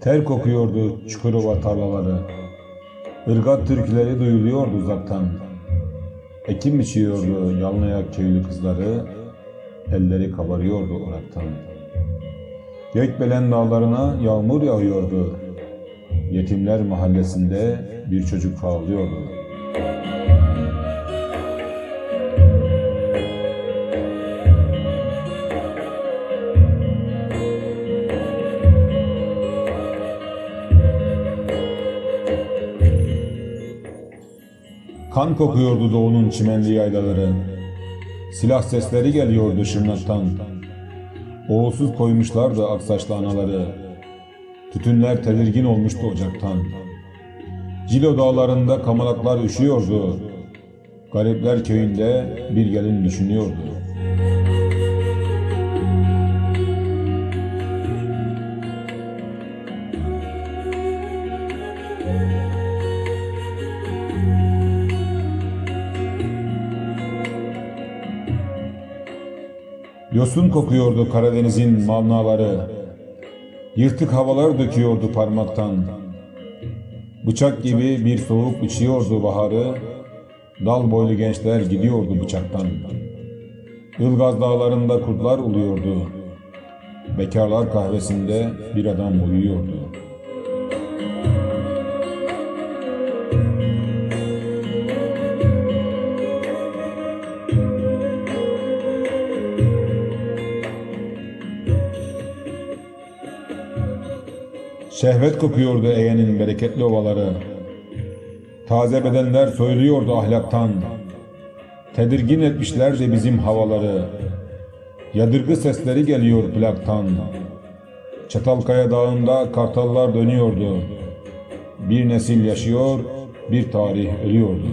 Ter kokuyordu Çukurova tarlaları. Irgat türküleri duyuluyordu uzaktan. Ekim biçiyordu yalnayak köylü kızları. Elleri kabarıyordu oraktan. Gökbelen dağlarına yağmur yağıyordu. Yetimler mahallesinde bir çocuk ağlıyordu. Kan kokuyordu doğunun çimenli yaylaları. Silah sesleri geliyordu Şırnak'tan. Oğulsuz koymuşlardı aksaçlı anaları. Tütünler tedirgin olmuştu ocaktan. Cilo dağlarında kamalaklar üşüyordu. Garipler köyünde bir gelin düşünüyordu. Yosun kokuyordu Karadeniz'in mavnaları. Yırtık havalar döküyordu parmaktan. Bıçak gibi bir soğuk içiyordu baharı. Dal boylu gençler gidiyordu bıçaktan. Ilgaz dağlarında kurtlar uluyordu. Bekarlar kahvesinde bir adam uyuyordu. Şehvet kokuyordu Ege'nin bereketli ovaları. Taze bedenler soyuluyordu ahlaktan. Tedirgin etmişlerdi bizim havaları. Yadırgı sesleri geliyor plaktan. Çatalkaya dağında kartallar dönüyordu. Bir nesil yaşıyor, bir tarih ölüyordu.